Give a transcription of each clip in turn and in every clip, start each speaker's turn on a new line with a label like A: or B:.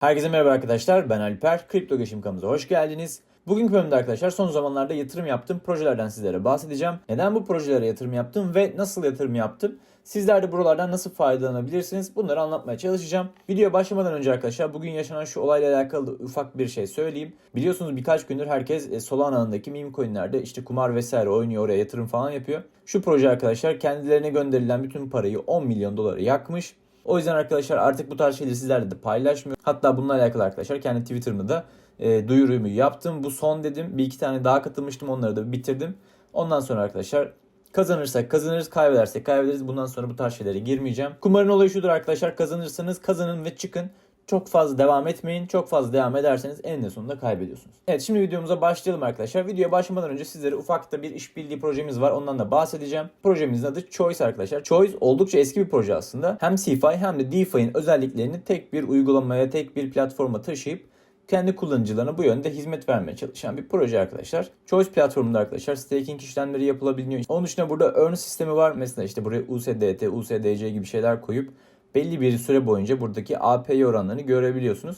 A: Herkese merhaba arkadaşlar. Ben Alper. Kripto Geçim kanalımıza hoş geldiniz. Bugünkü bölümde arkadaşlar son zamanlarda yatırım yaptığım projelerden sizlere bahsedeceğim. Neden bu projelere yatırım yaptım ve nasıl yatırım yaptım? Sizler de buralardan nasıl faydalanabilirsiniz? Bunları anlatmaya çalışacağım. Videoya başlamadan önce arkadaşlar bugün yaşanan şu olayla alakalı ufak bir şey söyleyeyim. Biliyorsunuz birkaç gündür herkes e, Solana ağındaki meme coinlerde işte kumar vesaire oynuyor oraya yatırım falan yapıyor. Şu proje arkadaşlar kendilerine gönderilen bütün parayı 10 milyon doları yakmış. O yüzden arkadaşlar artık bu tarz şeyleri sizlerle de paylaşmıyorum. Hatta bununla alakalı arkadaşlar kendi Twitter'ımda da e, duyurumu yaptım. Bu son dedim. Bir iki tane daha katılmıştım. Onları da bitirdim. Ondan sonra arkadaşlar kazanırsak kazanırız, kaybedersek kaybederiz. Bundan sonra bu tarz şeylere girmeyeceğim. Kumarın olayı şudur arkadaşlar. Kazanırsanız kazanın ve çıkın. Çok fazla devam etmeyin. Çok fazla devam ederseniz eninde sonunda kaybediyorsunuz. Evet şimdi videomuza başlayalım arkadaşlar. Videoya başlamadan önce sizlere ufak da bir işbirliği projemiz var. Ondan da bahsedeceğim. Projemizin adı Choice arkadaşlar. Choice oldukça eski bir proje aslında. Hem CeFi hem de DeFi'nin özelliklerini tek bir uygulamaya, tek bir platforma taşıyıp kendi kullanıcılarına bu yönde hizmet vermeye çalışan bir proje arkadaşlar. Choice platformunda arkadaşlar staking işlemleri yapılabiliyor. Onun dışında burada earn sistemi var. Mesela işte buraya USDT, USDC gibi şeyler koyup belli bir süre boyunca buradaki APY oranlarını görebiliyorsunuz.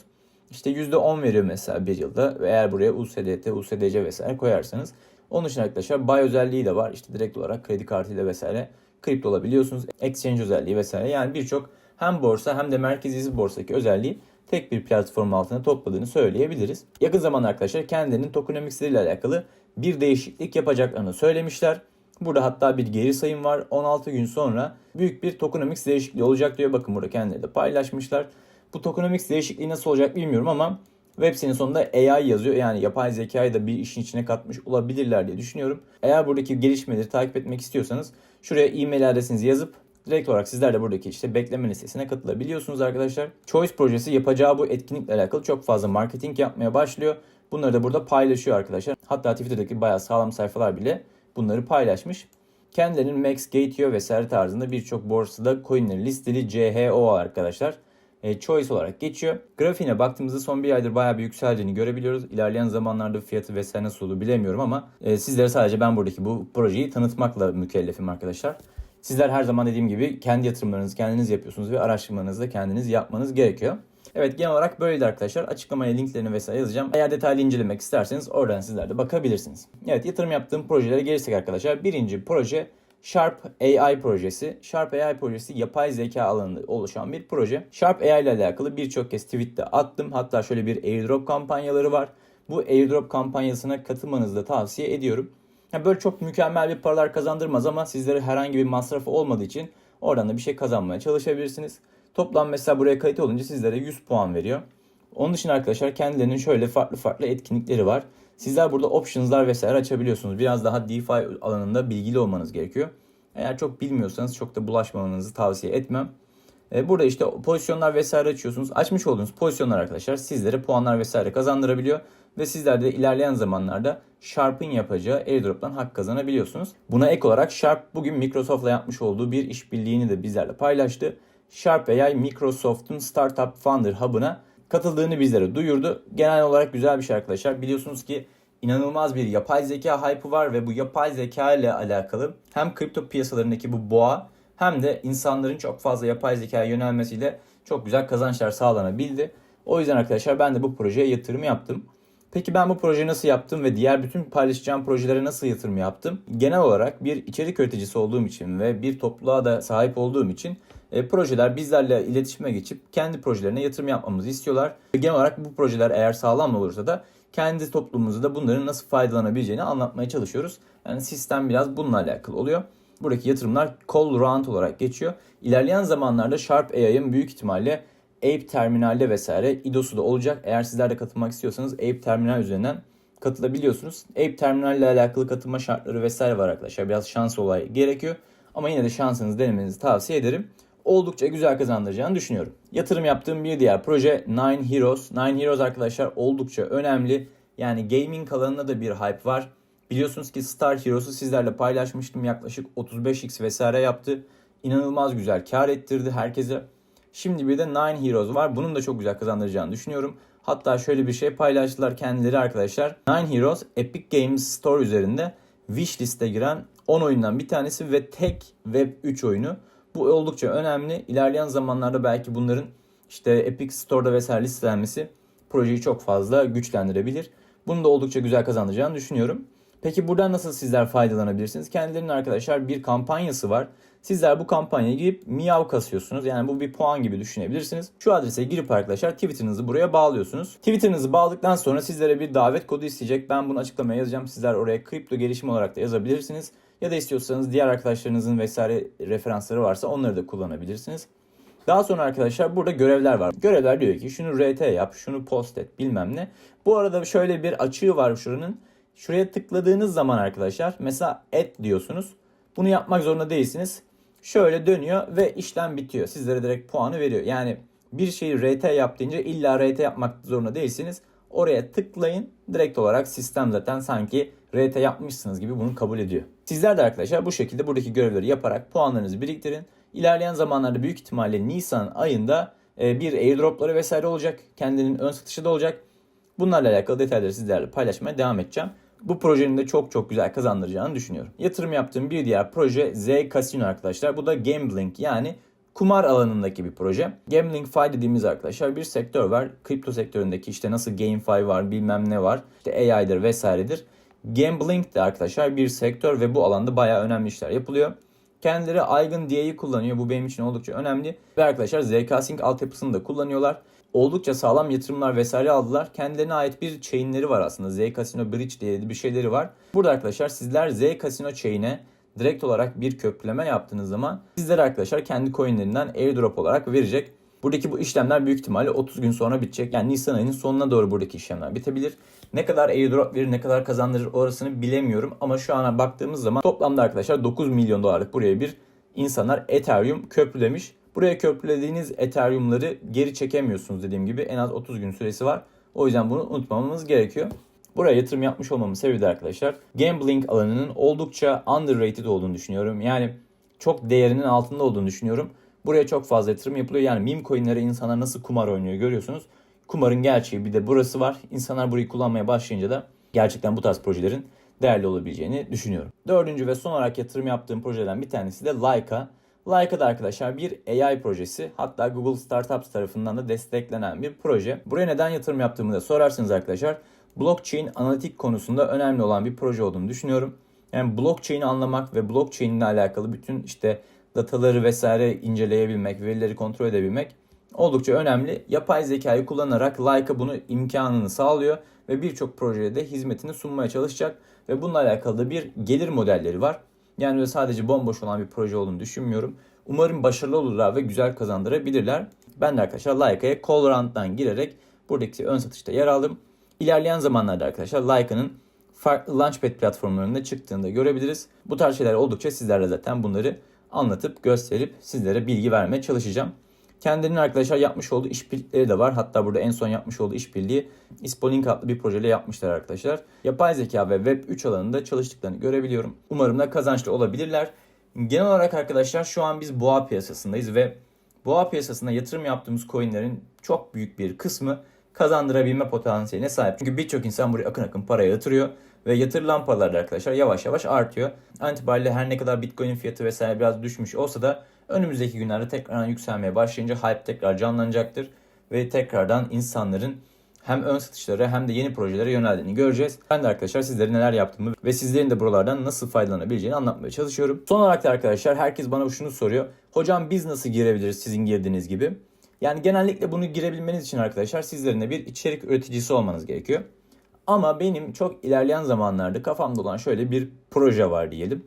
A: İşte %10 veriyor mesela bir yılda ve eğer buraya USDT, USDC vesaire koyarsanız. Onun için arkadaşlar buy özelliği de var. İşte direkt olarak kredi kartıyla vesaire kripto olabiliyorsunuz. Exchange özelliği vesaire. Yani birçok hem borsa hem de merkezi borsadaki özelliği tek bir platform altında topladığını söyleyebiliriz. Yakın zamanda arkadaşlar kendilerinin tokenomics ile alakalı bir değişiklik yapacaklarını söylemişler. Burada hatta bir geri sayım var. 16 gün sonra büyük bir tokenomics değişikliği olacak diyor. Bakın burada kendileri de paylaşmışlar. Bu tokenomics değişikliği nasıl olacak bilmiyorum ama web sitenin sonunda AI yazıyor. Yani yapay zekayı da bir işin içine katmış olabilirler diye düşünüyorum. Eğer buradaki gelişmeleri takip etmek istiyorsanız şuraya e-mail adresinizi yazıp direkt olarak sizler de buradaki işte bekleme listesine katılabiliyorsunuz arkadaşlar. Choice projesi yapacağı bu etkinlikle alakalı çok fazla marketing yapmaya başlıyor. Bunları da burada paylaşıyor arkadaşlar. Hatta Twitter'daki bayağı sağlam sayfalar bile bunları paylaşmış. Kendilerinin Max, Gateo vesaire tarzında birçok borsada coinleri listeli CHO arkadaşlar. E, choice olarak geçiyor. Grafiğine baktığımızda son bir aydır bayağı bir yükseldiğini görebiliyoruz. İlerleyen zamanlarda fiyatı vesaire nasıl olur bilemiyorum ama e, sizlere sadece ben buradaki bu projeyi tanıtmakla mükellefim arkadaşlar. Sizler her zaman dediğim gibi kendi yatırımlarınızı kendiniz yapıyorsunuz ve araştırmanızı da kendiniz yapmanız gerekiyor. Evet genel olarak böyleydi arkadaşlar. Açıklamaya linklerini vesaire yazacağım. Eğer detaylı incelemek isterseniz oradan sizler de bakabilirsiniz. Evet yatırım yaptığım projelere gelirsek arkadaşlar. Birinci proje Sharp AI projesi. Sharp AI projesi yapay zeka alanında oluşan bir proje. Sharp AI ile alakalı birçok kez tweette attım. Hatta şöyle bir airdrop kampanyaları var. Bu airdrop kampanyasına katılmanızı da tavsiye ediyorum. Yani böyle çok mükemmel bir paralar kazandırmaz ama sizlere herhangi bir masrafı olmadığı için oradan da bir şey kazanmaya çalışabilirsiniz. Toplam mesela buraya kayıt olunca sizlere 100 puan veriyor. Onun dışında arkadaşlar kendilerinin şöyle farklı farklı etkinlikleri var. Sizler burada options'lar vesaire açabiliyorsunuz. Biraz daha DeFi alanında bilgili olmanız gerekiyor. Eğer çok bilmiyorsanız çok da bulaşmamanızı tavsiye etmem. E, Burada işte pozisyonlar vesaire açıyorsunuz. Açmış olduğunuz pozisyonlar arkadaşlar sizlere puanlar vesaire kazandırabiliyor. Ve sizler de ilerleyen zamanlarda Sharp'ın yapacağı airdrop'tan hak kazanabiliyorsunuz. Buna ek olarak Sharp bugün Microsoft'la yapmış olduğu bir işbirliğini de bizlerle paylaştı. Sharp AI Microsoft'un Startup Founder Hub'ına katıldığını bizlere duyurdu. Genel olarak güzel bir şey arkadaşlar. Biliyorsunuz ki inanılmaz bir yapay zeka hype'ı var ve bu yapay zeka ile alakalı hem kripto piyasalarındaki bu boğa hem de insanların çok fazla yapay zekaya yönelmesiyle çok güzel kazançlar sağlanabildi. O yüzden arkadaşlar ben de bu projeye yatırım yaptım. Peki ben bu projeyi nasıl yaptım ve diğer bütün paylaşacağım projelere nasıl yatırım yaptım? Genel olarak bir içerik üreticisi olduğum için ve bir topluluğa da sahip olduğum için e, projeler bizlerle iletişime geçip kendi projelerine yatırım yapmamızı istiyorlar. Genel olarak bu projeler eğer sağlam olursa da kendi toplumumuzda da bunların nasıl faydalanabileceğini anlatmaya çalışıyoruz. Yani sistem biraz bununla alakalı oluyor. Buradaki yatırımlar call round olarak geçiyor. İlerleyen zamanlarda Sharp AI'ın büyük ihtimalle Ape Terminal'de vesaire IDOS'u da olacak. Eğer sizler de katılmak istiyorsanız Ape Terminal üzerinden katılabiliyorsunuz. Ape Terminal ile alakalı katılma şartları vesaire var arkadaşlar. Biraz şans olayı gerekiyor. Ama yine de şansınızı denemenizi tavsiye ederim. Oldukça güzel kazandıracağını düşünüyorum. Yatırım yaptığım bir diğer proje Nine Heroes. Nine Heroes arkadaşlar oldukça önemli. Yani gaming alanında da bir hype var. Biliyorsunuz ki Star Heroes'u sizlerle paylaşmıştım. Yaklaşık 35x vesaire yaptı. İnanılmaz güzel kar ettirdi herkese. Şimdi bir de Nine Heroes var. Bunun da çok güzel kazandıracağını düşünüyorum. Hatta şöyle bir şey paylaştılar kendileri arkadaşlar. Nine Heroes Epic Games Store üzerinde wishlist'e giren 10 oyundan bir tanesi ve tek Web 3 oyunu. Bu oldukça önemli. İlerleyen zamanlarda belki bunların işte Epic Store'da vesaire listelenmesi projeyi çok fazla güçlendirebilir. Bunu da oldukça güzel kazandıracağını düşünüyorum. Peki buradan nasıl sizler faydalanabilirsiniz? Kendilerinin arkadaşlar bir kampanyası var. Sizler bu kampanyaya girip miyav kasıyorsunuz. Yani bu bir puan gibi düşünebilirsiniz. Şu adrese girip arkadaşlar Twitter'ınızı buraya bağlıyorsunuz. Twitter'ınızı bağladıktan sonra sizlere bir davet kodu isteyecek. Ben bunu açıklamaya yazacağım. Sizler oraya kripto gelişim olarak da yazabilirsiniz. Ya da istiyorsanız diğer arkadaşlarınızın vesaire referansları varsa onları da kullanabilirsiniz. Daha sonra arkadaşlar burada görevler var. Görevler diyor ki şunu RT yap, şunu post et bilmem ne. Bu arada şöyle bir açığı var şuranın. Şuraya tıkladığınız zaman arkadaşlar mesela et diyorsunuz. Bunu yapmak zorunda değilsiniz. Şöyle dönüyor ve işlem bitiyor. Sizlere direkt puanı veriyor. Yani bir şeyi RT yap deyince illa RT yapmak zorunda değilsiniz. Oraya tıklayın. Direkt olarak sistem zaten sanki RT yapmışsınız gibi bunu kabul ediyor. Sizler de arkadaşlar bu şekilde buradaki görevleri yaparak puanlarınızı biriktirin. İlerleyen zamanlarda büyük ihtimalle Nisan ayında e, bir airdropları vesaire olacak. Kendinin ön satışı da olacak. Bunlarla alakalı detayları sizlerle paylaşmaya devam edeceğim. Bu projenin de çok çok güzel kazandıracağını düşünüyorum. Yatırım yaptığım bir diğer proje Z Casino arkadaşlar. Bu da gambling yani kumar alanındaki bir proje. Gambling Fi dediğimiz arkadaşlar bir sektör var. Kripto sektöründeki işte nasıl GameFi var bilmem ne var. İşte AI'dir vesairedir. Gambling de arkadaşlar bir sektör ve bu alanda bayağı önemli işler yapılıyor. Kendileri Eigen DA'yı kullanıyor. Bu benim için oldukça önemli. Ve arkadaşlar ZK Sync altyapısını da kullanıyorlar. Oldukça sağlam yatırımlar vesaire aldılar. Kendilerine ait bir chainleri var aslında. Z Casino Bridge diye bir şeyleri var. Burada arkadaşlar sizler Z Casino chain'e direkt olarak bir köprüleme yaptığınız zaman sizlere arkadaşlar kendi coinlerinden airdrop olarak verecek. Buradaki bu işlemler büyük ihtimalle 30 gün sonra bitecek. Yani Nisan ayının sonuna doğru buradaki işlemler bitebilir. Ne kadar airdrop verir, ne kadar kazandırır orasını bilemiyorum. Ama şu ana baktığımız zaman toplamda arkadaşlar 9 milyon dolarlık buraya bir insanlar Ethereum köprülemiş. Buraya köprülediğiniz Ethereum'ları geri çekemiyorsunuz dediğim gibi. En az 30 gün süresi var. O yüzden bunu unutmamamız gerekiyor. Buraya yatırım yapmış olmamın sebebi arkadaşlar gambling alanının oldukça underrated olduğunu düşünüyorum. Yani çok değerinin altında olduğunu düşünüyorum. Buraya çok fazla yatırım yapılıyor. Yani meme coinlere insanlar nasıl kumar oynuyor görüyorsunuz. Kumarın gerçeği bir de burası var. İnsanlar burayı kullanmaya başlayınca da gerçekten bu tarz projelerin değerli olabileceğini düşünüyorum. Dördüncü ve son olarak yatırım yaptığım projeden bir tanesi de Laika. Laika da arkadaşlar bir AI projesi. Hatta Google Startups tarafından da desteklenen bir proje. Buraya neden yatırım yaptığımı da sorarsınız arkadaşlar. Blockchain analitik konusunda önemli olan bir proje olduğunu düşünüyorum. Yani blockchain'i anlamak ve blockchain ile alakalı bütün işte dataları vesaire inceleyebilmek, verileri kontrol edebilmek oldukça önemli. Yapay zekayı kullanarak Laika bunu imkanını sağlıyor ve birçok projede de hizmetini sunmaya çalışacak ve bununla alakalı da bir gelir modelleri var. Yani sadece bomboş olan bir proje olduğunu düşünmüyorum. Umarım başarılı olurlar ve güzel kazandırabilirler. Ben de arkadaşlar Laika'ya call round'dan girerek buradaki ön satışta yer aldım. İlerleyen zamanlarda arkadaşlar Laika'nın farklı Launchpad platformlarında çıktığını da görebiliriz. Bu tarz şeyler oldukça sizlerle zaten bunları anlatıp gösterip sizlere bilgi vermeye çalışacağım. Kendilerinin arkadaşlar yapmış olduğu işbirlikleri de var. Hatta burada en son yapmış olduğu işbirliği Ispolin adlı bir projeyle yapmışlar arkadaşlar. Yapay zeka ve Web 3 alanında çalıştıklarını görebiliyorum. Umarım da kazançlı olabilirler. Genel olarak arkadaşlar şu an biz boğa piyasasındayız ve boğa piyasasında yatırım yaptığımız coinlerin çok büyük bir kısmı kazandırabilme potansiyeline sahip. Çünkü birçok insan buraya akın akın para yatırıyor ve yatırılan paralar da arkadaşlar yavaş yavaş artıyor. An itibariyle her ne kadar Bitcoin fiyatı vesaire biraz düşmüş olsa da önümüzdeki günlerde tekrardan yükselmeye başlayınca hype tekrar canlanacaktır ve tekrardan insanların hem ön satışlara hem de yeni projelere yöneldiğini göreceğiz. Ben de arkadaşlar sizlere neler yaptığımı ve sizlerin de buralardan nasıl faydalanabileceğini anlatmaya çalışıyorum. Son olarak da arkadaşlar herkes bana şunu soruyor. Hocam biz nasıl girebiliriz sizin girdiğiniz gibi? Yani genellikle bunu girebilmeniz için arkadaşlar sizlerin de bir içerik üreticisi olmanız gerekiyor. Ama benim çok ilerleyen zamanlarda kafamda olan şöyle bir proje var diyelim.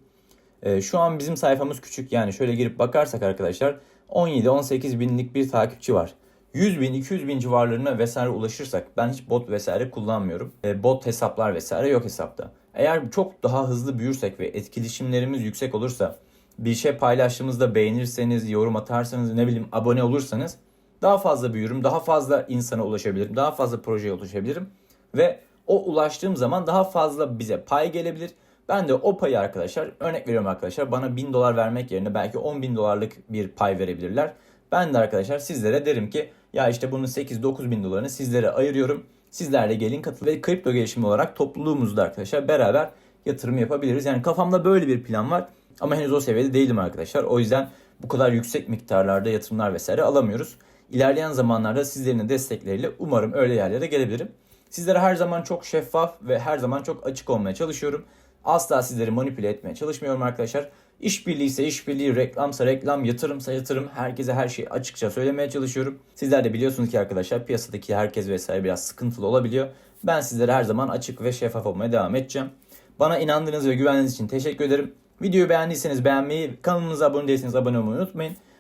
A: Ee, şu an bizim sayfamız küçük yani şöyle girip bakarsak arkadaşlar 17-18 binlik bir takipçi var. 100 bin 200 bin civarlarına vesaire ulaşırsak ben hiç bot vesaire kullanmıyorum. E, bot hesaplar vesaire yok hesapta. Eğer çok daha hızlı büyürsek ve etkileşimlerimiz yüksek olursa bir şey paylaştığımızda beğenirseniz, yorum atarsanız, ne bileyim abone olursanız daha fazla büyürüm, daha fazla insana ulaşabilirim, daha fazla projeye ulaşabilirim ve o ulaştığım zaman daha fazla bize pay gelebilir. Ben de o payı arkadaşlar örnek veriyorum arkadaşlar bana 1000 dolar vermek yerine belki 10 bin dolarlık bir pay verebilirler. Ben de arkadaşlar sizlere derim ki ya işte bunun 8-9 bin dolarını sizlere ayırıyorum. Sizlerle gelin katıl ve kripto gelişimi olarak topluluğumuzda arkadaşlar beraber yatırım yapabiliriz. Yani kafamda böyle bir plan var ama henüz o seviyede değilim arkadaşlar. O yüzden bu kadar yüksek miktarlarda yatırımlar vesaire alamıyoruz. İlerleyen zamanlarda sizlerin de destekleriyle umarım öyle yerlere gelebilirim. Sizlere her zaman çok şeffaf ve her zaman çok açık olmaya çalışıyorum. Asla sizleri manipüle etmeye çalışmıyorum arkadaşlar. İşbirliği ise işbirliği, reklamsa reklam, yatırımsa yatırım. Herkese her şeyi açıkça söylemeye çalışıyorum. Sizler de biliyorsunuz ki arkadaşlar piyasadaki herkes vesaire biraz sıkıntılı olabiliyor. Ben sizlere her zaman açık ve şeffaf olmaya devam edeceğim. Bana inandığınız ve güvendiğiniz için teşekkür ederim. Videoyu beğendiyseniz beğenmeyi, kanalımıza abone değilseniz abone olmayı unutmayın.